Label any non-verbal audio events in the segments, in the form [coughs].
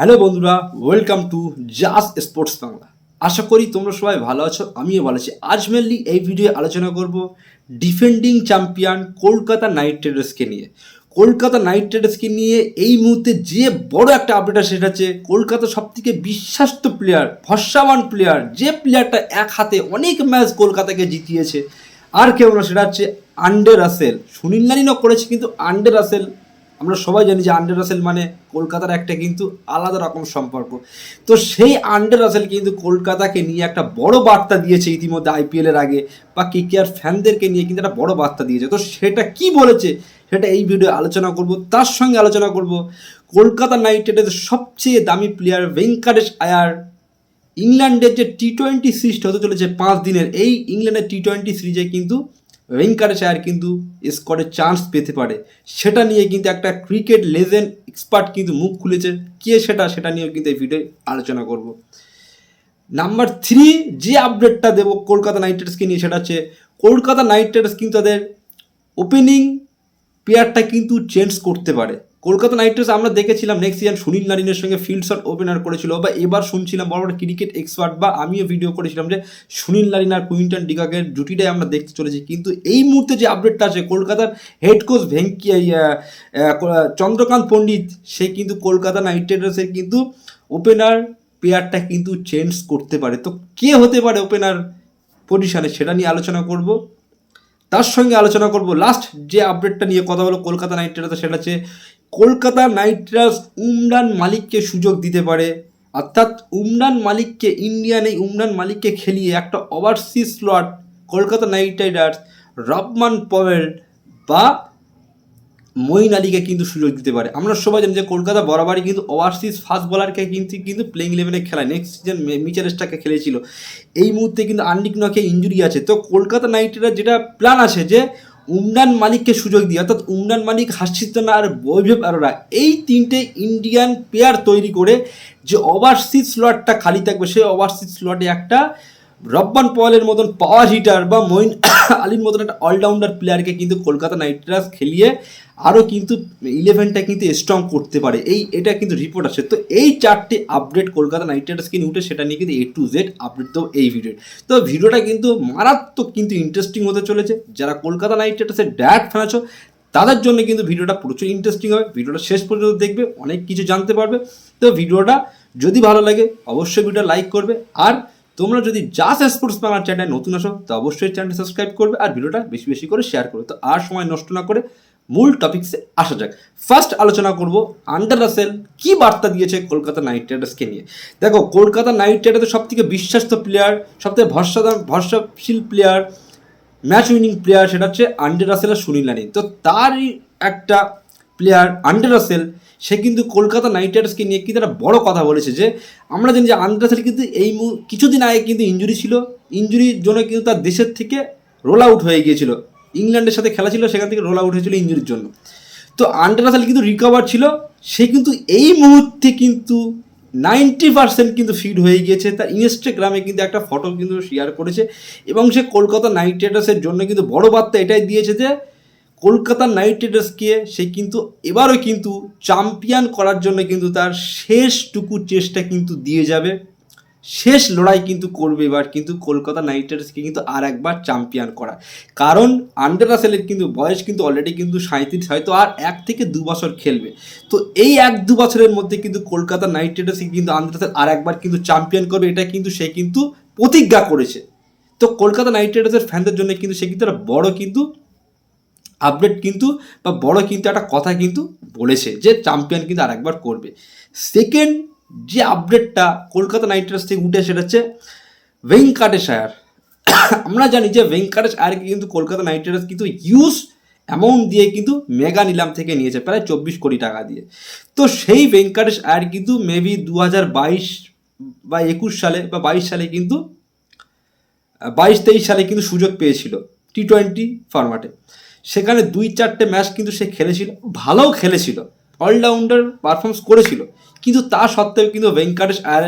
Hello বন্ধুরা welcome to জাস sports Bangla আশা করি তোমরা সবাই ভালো আছো, আমিও ভালো আছি। আজ মেনলি এই ভিডিও আলোচনা করব ডিফেন্ডিং চ্যাম্পিয়ন কলকাতা নাইট রাইডার্সকে নিয়ে। কলকাতা নাইট রাইডার্সকে নিয়ে এই মুহূর্তে যে বড় একটা আপডেট আছে সেটা হচ্ছে কলকাতা সবথেকে বিশ্বাস্ত প্লেয়ার ভরসাবান প্লেয়ার যে প্লেয়ারটা এক হাতে অনেক ম্যাচ কলকাতাকে জিতিয়েছে। আর কেউ না, সেটা হচ্ছে আন্ডে রাসেল সুনীল নারিনও করেছে, কিন্তু আন্ডে রাসেল আমরা সবাই জানি যে আন্ডার রাসেল মানে কলকাতার একটা কিন্তু আলাদা রকম সম্পর্ক। তো সেই আন্ডার রাসেল কিন্তু কলকাতাকে নিয়ে একটা বড় বার্তা দিয়েছে ইতিমধ্যে আইপিএল এর আগে বা কে কে আর ফ্যানদেরকে নিয়ে কিন্তু একটা বড় বার্তা দিয়েছে। তো সেটা কি বলেছে সেটা এই ভিডিও আলোচনা করব, তার সঙ্গে আলোচনা করব। কলকাতা নাইট রাইডার্সের সবচেয়ে দামি প্লেয়ার ভেঙ্কাটেশ আয়ার ইংল্যান্ডের যে টি টোয়েন্টি সিরিজটা হতে চলেছে পাঁচ দিনের, এই ইংল্যান্ডের টি টোয়েন্টি সিরিজে কিন্তু ভেঙ্কাটেশ চায়ের কিন্তু স্কোয়াডে চান্স পেতে পারে। সেটা নিয়ে কিন্তু একটা ক্রিকেট লেজেন্ড এক্সপার্ট কিন্তু মুখ খুলেছে। কে সেটা? সেটা নিয়েও কিন্তু এই ভিডিও আলোচনা করব। নাম্বার থ্রি যে আপডেটটা দেবো কলকাতা নাইট রাইডার্সকে নিয়ে, সেটা হচ্ছে কলকাতা নাইট রাইডার্স কিন্তু তাদের ওপেনিং প্লেয়ারটা কিন্তু চেঞ্জ করতে পারে। কলকাতা নাইট রাইডার্স আমরা দেখেছিলাম নেক্সট সিজন সুনীল নারিনের সঙ্গে ফিল্ড শট ওপেনার করেছিল বা এবার শুনছিলাম বড় বড় ক্রিকেট এক্সপার্ট বা আমিও ভিডিও করেছিলাম যে সুনীল নারিন আর কুইন্টন ডিগাকের জুটিটাই আমরা দেখতে চলেছি। কিন্তু এই মুহূর্তে যে আপডেটটা আছে, কলকাতার হেড কোচ ভেঙ্কি চন্দ্রকান্ত পণ্ডিত, সে কিন্তু কলকাতা নাইট রাইডার্সের কিন্তু ওপেনার প্লেয়ারটা কিন্তু চেঞ্জ করতে পারে। তো কে হতে পারে ওপেনার পজিশনে সেটা নিয়ে আলোচনা করব। তার সঙ্গে আলোচনা করব। লাস্ট যে আপডেটটা নিয়ে কথা হলো কলকাতা নাইট রাইডার্স সেটা হচ্ছে কলকাতা নাইট রাইডার্স উমরান মালিককে সুযোগ দিতে পারে। অর্থাৎ উমরান মালিককে ইন্ডিয়ান এই উমরান মালিককে খেলিয়ে একটা overseas slot Kolkata knight riders Rovman Powell বা মঈন আলীকে কিন্তু সুযোগ দিতে পারে। আমরা সবাই জানি যে কলকাতা বরাবরই কিন্তু ওভারসিজ ফাস্ট বলারকে কিন্তু কিন্তু প্লেইং ইলেভেনে খেলায় নেক্সট সিজন মিচারেসটাকে খেলেছিল। এই মুহূর্তে কিন্তু আন্ডিক নকে ইঞ্জুরি আছে। তো কলকাতা নাইট রাইডার যেটা প্ল্যান আছে যে উমরান মালিককে সুযোগ দিয়ে, অর্থাৎ উমরান মালিক না আর বৈভব আরোরা, এই তিনটে ইন্ডিয়ান প্লেয়ার তৈরি করে যে ওভারসিজ স্লটটা খালি থাকবে, সেই ওভারসিজ স্লটে একটা রব্বান পয়েলের মতন পাওয়ার হিটার বা মঈন [coughs] আলীর মতন একটা অলরাউন্ডার প্লেয়ারকে কিন্তু কলকাতা নাইট রাইডার্স খেলিয়ে আরও কিন্তু ইলেভেনটা কিন্তু স্ট্রং করতে পারে। এই, এটা কিন্তু রিপোর্ট আছে তো এই চারটে আপডেট কলকাতা নাইট রাইডার্সকে নিয়ে উঠে, সেটা নিয়ে কিন্তু এ টু জেড আপডেট দেবো এই ভিডিও তো ভিডিওটা কিন্তু মারাত্মক কিন্তু ইন্টারেস্টিং হতে চলেছে। যারা কলকাতা নাইট রাইডার্সের ড্যাট ফ্যান আছো, তাদের জন্য কিন্তু ভিডিওটা প্রচুর ইন্টারেস্টিং হবে। ভিডিওটা শেষ পর্যন্ত দেখবে, অনেক কিছু জানতে পারবে। তো ভিডিওটা যদি ভালো লাগে, অবশ্যই ভিডিও লাইক করবে। আর তোমরা যদি জাস স্পোর্টস বাংলার চ্যানেলে নতুন আসো, তো অবশ্যই চ্যানেলটা সাবস্ক্রাইব করবে আর ভিডিওটা বেশি বেশি করে শেয়ার করবে তো আর সময় নষ্ট না করে মূল টপিক্সে আসা যাক। ফার্স্ট আলোচনা করব আন্ডার রাসেল কী বার্তা দিয়েছে কলকাতা নাইট রাইডার্সকে নিয়ে? দেখো, কলকাতা নাইট রাইডার্সের সব থেকে বিশ্বাস্ত প্লেয়ার সব থেকে ভরসাদার, ভরসাশীল প্লেয়ার ম্যাচ উইনিং প্লেয়ার সেটা হচ্ছে আন্ডার রাসেল আর সুনীল নারিন তো তারই একটা প্লেয়ার আন্ডার রাসেল সে কিন্তু কলকাতা নাইট রাইডার্সকে নিয়ে কিন্তু একটা বড় কথা বলেছে যে, আমরা জানি যে আন্ডার রাসেল কিন্তু এই কিছুদিন আগে কিন্তু ইঞ্জুরি ছিল। ইঞ্জুরির জন্য কিন্তু তার দেশের থেকে রোল আউট হয়ে গিয়েছিল। ইংল্যান্ডের সাথে খেলা ছিল, সেখান থেকে রোল আউট হয়েছিল ইঞ্জুরির জন্য। তো আন্ডার রাসেল কিন্তু রিকভার ছিল। সে কিন্তু এই মুহূর্তে কিন্তু নাইনটি পার্সেন্ট কিন্তু ফিট হয়ে গিয়েছে। তার ইনস্টাগ্রামে কিন্তু একটা ফটো কিন্তু শেয়ার করেছে। এবং সে কলকাতা নাইট রাইডার্সের জন্য কিন্তু বড় বার্তা এটাই দিয়েছে যে কলকাতা নাইট রাইডার্সকে সে কিন্তু এবারও কিন্তু চ্যাম্পিয়ন করার জন্য কিন্তু তার শেষটুকু চেষ্টা কিন্তু দিয়ে যাবে। শেষ লড়াই কিন্তু করবে এবার কিন্তু কলকাতা নাইট রাইডার্সকে কিন্তু আর একবার চ্যাম্পিয়ন করা। কারণ আন্ডার রাসেলের কিন্তু বয়স কিন্তু অলরেডি কিন্তু সাঁত্রিশ হয়তো আর এক থেকে দু বছর খেলবে। তো এই এক দু বছরের মধ্যে কিন্তু কলকাতা নাইট রাইডার্সকে কিন্তু আন্ডার রাসেল আর একবার কিন্তু চ্যাম্পিয়ন করবে, এটা কিন্তু সে কিন্তু প্রতিজ্ঞা করেছে। তো কলকাতা নাইট রাইডার্সের ফ্যানদের জন্য কিন্তু সে কিন্তু একটা বড় কিন্তু আপডেট কিন্তু বা বড় কিন্তু একটা কথা কিন্তু বলেছে যে চ্যাম্পিয়ন কিন্তু আরেকবার করবে। সেকেন্ড যে আপডেটটা কলকাতা নাইট রাইডার্স থেকে উঠে সেটা হচ্ছে ভেঙ্কাটেশ আয়ার আমরা জানি যে ভেঙ্কাটেশ আয়ারকে কিন্তু কলকাতা নাইট রাইডার্স কিন্তু ইউজ অ্যামাউন্ট দিয়ে কিন্তু মেগা নিলাম থেকে নিয়েছে, প্রায় চব্বিশ কোটি টাকা দিয়ে। তো সেই ভেঙ্কাটেশ আয়ার কিন্তু মেবি দু হাজার বাইশ বা একুশ সালে বা বাইশ সালে কিন্তু, বাইশ তেইশ সালে কিন্তু সুযোগ পেয়েছিল টি টোয়েন্টি ফরম্যাটে সেখানে দুই চারটে ম্যাচ কিন্তু সে খেলেছিল, ভালোও খেলেছিল অলরাউন্ডার পারফরমেন্স করেছিল। কিন্তু তা সত্ত্বেও কিন্তু ভেঙ্কাটেশ আয়ার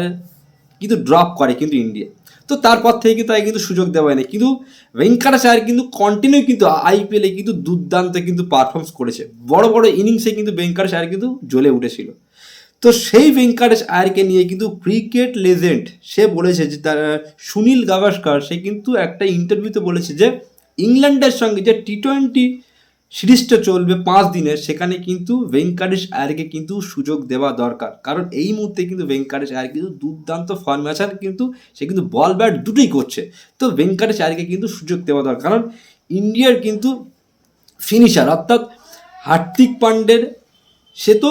কিন্তু ড্রপ করে কিন্তু ইন্ডিয়া। তো তারপর থেকে কিন্তু কিন্তু সুযোগ দেওয়া হয়নি। কিন্তু ভেঙ্কাটেশ আয়ার কিন্তু কন্টিনিউ কিন্তু আইপিএলে কিন্তু দুর্দান্ত কিন্তু পারফরমেন্স করেছে। বড় বড় ইনিংসে কিন্তু ভেঙ্কাটেশ আয়ার কিন্তু জ্বলে উঠেছিল। তো সেই ভেঙ্কটেশ আয়ারকে নিয়ে কিন্তু ক্রিকেট লেজেন্ড সে বলেছে যে তার, সুনীল গাভাস্কর সে কিন্তু একটা ইন্টারভিউতে বলেছে যে ইংল্যান্ডের সঙ্গে যে টি টোয়েন্টি সিরিজটা চলবে পাঁচ দিনের, সেখানে কিন্তু ভেঙ্কটেশ আয়ারকে কিন্তু সুযোগ দেওয়া দরকার। কারণ এই মুহূর্তে কিন্তু ভেঙ্কটেশ আয়ার কিন্তু দুর্দান্ত ফর্মে আছে কিন্তু সে কিন্তু বল ব্যাট দুটোই করছে। তো ভেঙ্কটেশ আয়ারকে কিন্তু সুযোগ দেওয়া দরকার। কারণ ইন্ডিয়ার কিন্তু ফিনিশার অর্থাৎ হার্দিক পান্ডের, সে তো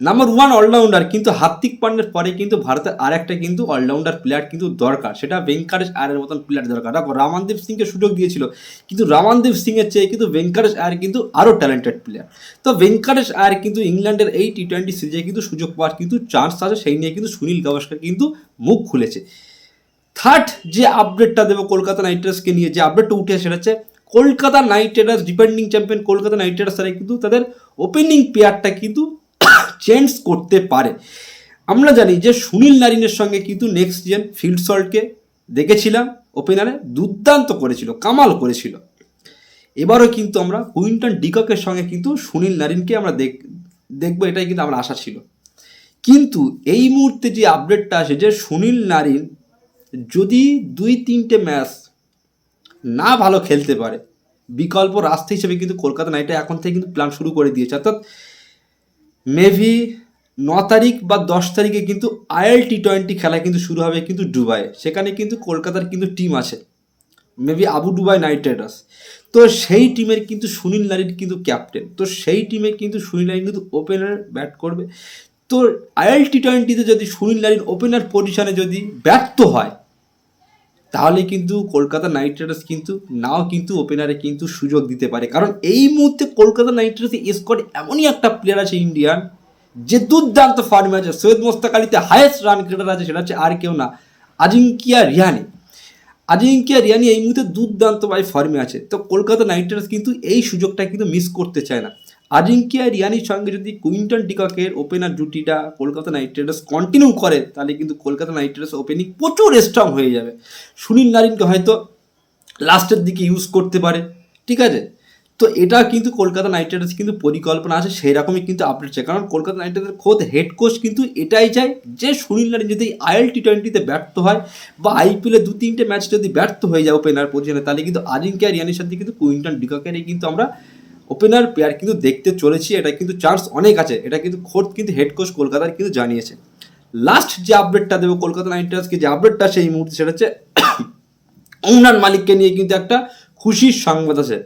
নাম্বার ওয়ান অলরাউন্ডার কিন্তু হার্দিক পান্ডের পরে কিন্তু ভারতের আর একটা কিন্তু অলরাউন্ডার প্লেয়ার কিন্তু দরকার। সেটা ভেঙ্কটেশ আয়ের মতন প্লেয়ার দরকার। দেখো, রামানদীপ সিংকে সুযোগ দিয়েছিল, কিন্তু রামানদীপ সিংয়ের চেয়ে কিন্তু ভেঙ্কটেশ আয়ার কিন্তু আরও ট্যালেন্টেড প্লেয়ার তো ভেঙ্কটেশ আয়ার কিন্তু ইংল্যান্ডের এই টি টোয়েন্টি সিরিজে কিন্তু সুযোগ পাওয়ার কিন্তু চান্স আছে, সেই নিয়ে কিন্তু সুনীল গাভাস্কর কিন্তু মুখ খুলেছে। থার্ড যে আপডেটটা দেবো কলকাতা নাইট রাইডার্সকে নিয়ে, যে আপডেটটা উঠে সেটা হচ্ছে Kolkata knight riders depending champion Kolkata knight riders তারা কিন্তু তাদের ওপেনিং পেয়ারটা কিন্তু চেঞ্জ করতে পারে। আমরা জানি যে সুনীল নারিনের সঙ্গে কিন্তু নেক্সট জেন ফিল্ড সল্টকে দেখেছিলাম ওপেনারে দুর্দান্ত করেছিল, কামাল করেছিল। এবারও কিন্তু আমরা কুইন্টন ডিককের সঙ্গে কিন্তু সুনীল নারিনকে আমরা দেখ, দেখব, এটাই কিন্তু আমার আশা ছিল। কিন্তু এই মুহূর্তে যে আপডেটটা আসে যে সুনীল নারিন যদি দুই, তিনটে ম্যাচ না ভালো খেলতে পারে, বিকল্প রাস্তা হিসেবে কিন্তু কলকাতা নাইটে এখন থেকে কিন্তু প্ল্যান শুরু করে দিয়েছে। অর্থাৎ মেবি ন তারিখ বা দশ তারিখে কিন্তু আইএল টি টোয়েন্টি খেলা কিন্তু শুরু হবে কিন্তু দুবাইয়ে। সেখানে কিন্তু কলকাতার কিন্তু টিম আছে। Maybe Abu Dhabi knight riders তো সেই টিমের কিন্তু সুনীল নারীর কিন্তু ক্যাপ্টেন তো সেই টিমে কিন্তু সুনীল নারিন কিন্তু ওপেনার ব্যাট করবে। তো আইএল টি টোয়েন্টিতে যদি সুনীল নারীর ওপেনার পজিশনে যদি ব্যর্থ হয় তাহলে কিন্তু কলকাতা নাইট রাইডার্স কিন্তু নাও কিন্তু ওপেনারে কিন্তু সুযোগ দিতে পারে। কারণ এই মুহূর্তে কলকাতা নাইট রাইডার্সের স্কোয়াডে এমনই একটা প্লেয়ার আছে ইন্ডিয়ান যে দুর্দান্ত ফর্মে আছে। সৈয়দ মোস্তাক আলীতে হায়েস্ট রান ক্রিকেটার আছে, সেটা হচ্ছে আর কেউ না, আজিঙ্কিয়া রিয়ানি। আজিঙ্কিয়া রিয়ানি এই মুহূর্তে দুর্দান্ত ভাই ফর্মে আছে। তো কলকাতা নাইট রাইডার্স কিন্তু এই সুযোগটা কিন্তু মিস করতে চায় না। আজিঙ্কিয়া রিয়ানির সঙ্গে যদি কুইন্টন ডিককের ওপেনার জুটিটা কলকাতা নাইট রাইডার্স কন্টিনিউ করে, তাহলে কিন্তু কলকাতা নাইট রাইডার্স ওপেনিং প্রচুর স্ট্রং হয়ে যাবে। সুনীল নারিনকে হয়তো লাস্টের দিকে ইউজ করতে পারে, ঠিক আছে? তো এটা কিন্তু কলকাতা নাইট রাইডার্স কিন্তু পরিকল্পনা আছে সেই রকমই কিন্তু আপডেট চাই। কারণ কলকাতা নাইট রাইডার্স খোদ হেড কোচ কিন্তু এটাই চায় যে সুনীল নারিন যদি আইএল টি টোয়েন্টিতে ব্যর্থ হয় বা আইপিএলে দু তিনটে ম্যাচ যদি ব্যর্থ হয়ে যায় ওপেনার পজিশনে তাহলে কিন্তু আজিঙ্কিয়া রিয়ানির সাথে কিন্তু কুইন্টন ডিককের এই কিন্তু আমরা ওপেনার প্লেয়ার কিন্তু দেখতে চলেছি, এটা কিন্তু চান্স অনেক আছে। এটা কিন্তু খোদ কিন্তু হেড কোচ কলকাতার কিন্তু জানিয়েছে। লাস্ট যে আপডেটটা দেবো কলকাতা নাইট রাইডার্সকে যে আপডেটটা সেই মুহূর্তে সেটা হচ্ছে [coughs] উমরান মালিককে নিয়ে কিন্তু একটা খুশির সংবাদ আছে।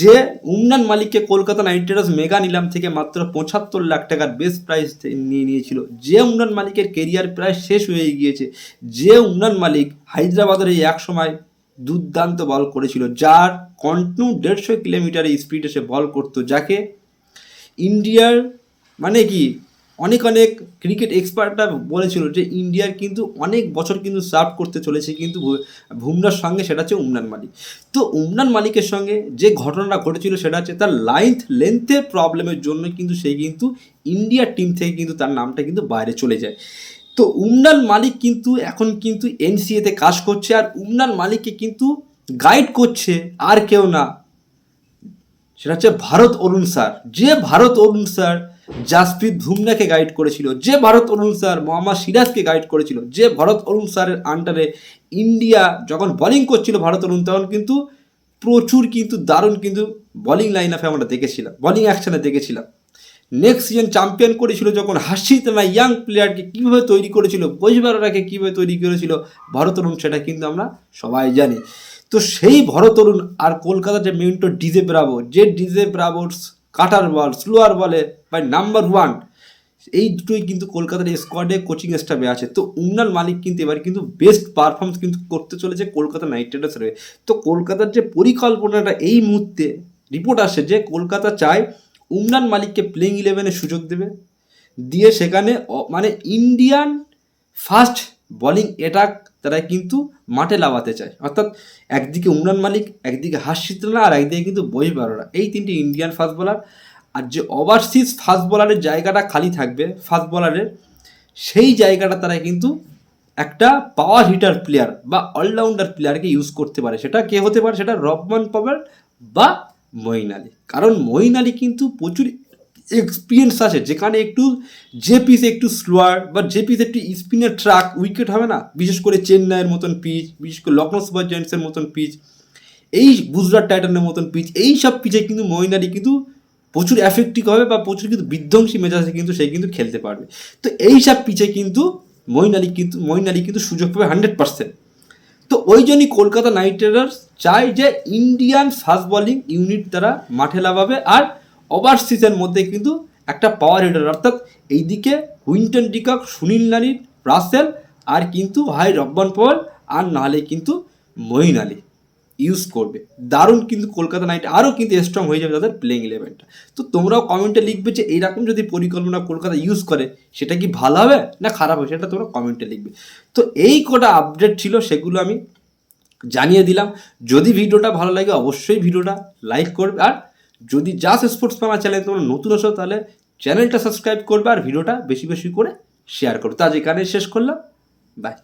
যে উমরান মালিককে কলকাতা নাইট রাইডার্স মেগা নিলাম থেকে মাত্র পঁচাত্তর লাখ টাকার বেস্ট প্রাইস নিয়ে নিয়েছিল। যে উমরান মালিকের কেরিয়ার প্রায় শেষ হয়ে গিয়েছে। যে উমরান মালিক হায়দ্রাবাদের এই এক সময় দুর্দান্ত বল করেছিল, যার কন্টিনিউ দেড়শো কিলোমিটারের স্পিডে সে বল করতো, যাকে ইন্ডিয়ার মানে কি, অনেক অনেক ক্রিকেট এক্সপার্টরা বলেছিল যে ইন্ডিয়ার কিন্তু অনেক বছর কিন্তু সার্ভ করতে চলেছে, কিন্তু ভু- বুমরার সঙ্গে সেটা হচ্ছে উমরান মালিক। তো উমরান মালিকের সঙ্গে যে ঘটনাটা ঘটেছিল সেটা হচ্ছে তার লাইন্থ লেন্থের প্রবলেমের জন্য কিন্তু সে কিন্তু ইন্ডিয়ার টিম থেকে কিন্তু তার নামটা কিন্তু বাইরে চলে যায়। তো উমরান মালিক কিন্তু এখন কিন্তু এনসিএতে কাজ করছে আর উমরান মালিককে কিন্তু গাইড করছে আর কেউ না। সেটা হচ্ছে ভারত অরুণ স্যার। যে ভারত অরুণ স্যার জাসপ্রীত ধুমনাকে গাইড করেছিল, যে ভারত অরুণ স্যার মোহাম্মদ সিরাজকে গাইড করেছিল, যে ভারত অরুণ স্যারের আন্ডারে ইন্ডিয়া যখন বোলিং করছিল ভারত অরুণ, তখন কিন্তু প্রচুর কিন্তু দারুণ কিন্তু বোলিং লাইন আপে আমরা দেখেছিলাম বোলিং অ্যাকশনে দেখেছিলাম। নেক্সট সিজন চ্যাম্পিয়ন করেছিল যখন হাসিত না ইয়াং প্লেয়ারকে কীভাবে তৈরি করেছিল বৈশবারাকে কীভাবে তৈরি করেছিল ভরতরুণ সেটা কিন্তু আমরা সবাই জানি। তো সেই ভরতরুণ আর কলকাতার যে মিন্টো ডিজে ব্রাভো যে ডিজে ব্রাভোর কাটার বল স্লোয়ার বলে বাই নাম্বার ওয়ান এই দুটোই কিন্তু কলকাতার স্কোয়াডে কোচিং স্টাফে আছে। তো উমরান মালিক কিন্তু এবার কিন্তু বেস্ট পারফরমেন্স কিন্তু করতে চলেছে কলকাতা নাইট রাইডার্সের হয়ে। তো কলকাতার যে পরিকল্পনাটা এই মুহূর্তে রিপোর্ট আসে যে কলকাতা চায় উমরান মালিককে প্লেইং ইলেভেনে সুযোগ দেবে। দিয়ে সেখানে মানে ইন্ডিয়ান ফার্স্ট বোলিং অ্যাটাক তারা কিন্তু মাঠে লাগাতে চায়। অর্থাৎ একদিকে উমরান মালিক, একদিকে হাসিত রানা আর একদিকে কিন্তু বই বারোরা। এই তিনটি ইন্ডিয়ান ফাস্ট বোলার আর যে ওভারসিজ ফাস্ট বোলারের জায়গাটা খালি থাকবে ফাস্ট বোলারের সেই জায়গাটা তারা কিন্তু একটা পাওয়ার হিটার প্লেয়ার বা অলরাউন্ডার প্লেয়ারকে ইউজ করতে পারে। সেটা কে হতে পারে? সেটা রবমান পাওয়ার বা মঈন আলী। কারণ মঈন আলী কিন্তু প্রচুর এক্সপিরিয়েন্স আছে, যেখানে একটু যে পিস একটু স্লোয়ার বা যে পিস একটু স্পিনের ট্রাক উইকেট হবে না? বিশেষ করে চেন্নাইয়ের মতন পিচ বিশেষ করে লখনৌ সুপার জায়ান্টসের মতন পিচ এই গুজরাট টাইটানের মতন পিচ এই সব পিচে কিন্তু মঈন আলী কিন্তু প্রচুর এফেক্টিভ হবে বা প্রচুর কিন্তু বিধ্বংসী মেজাজে কিন্তু, সে কিন্তু খেলতে পারবে। তো এই সব পিচে কিন্তু মঈন আলী কিন্তু মঈন আলী কিন্তু সুযোগ পাবে হান্ড্রেড পার্সেন্ট তো ওই জন্যই কলকাতা নাইট রাইডার্স চায় যে ইন্ডিয়ান ফাস্ট বলিং ইউনিট তারা মাঠে লাভাবে আর ওভারসিজের মধ্যে কিন্তু একটা পাওয়ার হিটার অর্থাৎ এইদিকে উইন্টন ডিকক, সুনীল নারী রাসেল আর কিন্তু ভাই রব্বান পল আর নাহলে কিন্তু মঈন আলী। ইউজ করবে। দারুণ কিন্তু কলকাতা নাইট আরও কিন্তু স্ট্রং হয়ে যাবে তাদের প্লেইং ইলেভেনটা তো তোমরাও কমেন্টে লিখবে যে এইরকম যদি পরিকল্পনা কলকাতা ইউজ করে, সেটা কি ভালো হবে না খারাপ হবে সেটা তোমরা কমেন্টে লিখবে। তো এই কটা আপডেট ছিল সেগুলো আমি জানিয়ে দিলাম। যদি ভিডিওটা ভালো লাগে অবশ্যই ভিডিওটা লাইক করবে। আর যদি জাস্ট স্পোর্টস আমার চ্যানেল তোমরা নতুন আসো তাহলে চ্যানেলটা সাবস্ক্রাইব করবে আর ভিডিওটা বেশি বেশি করে শেয়ার করবে তো আজ এখানে শেষ করলাম। বাই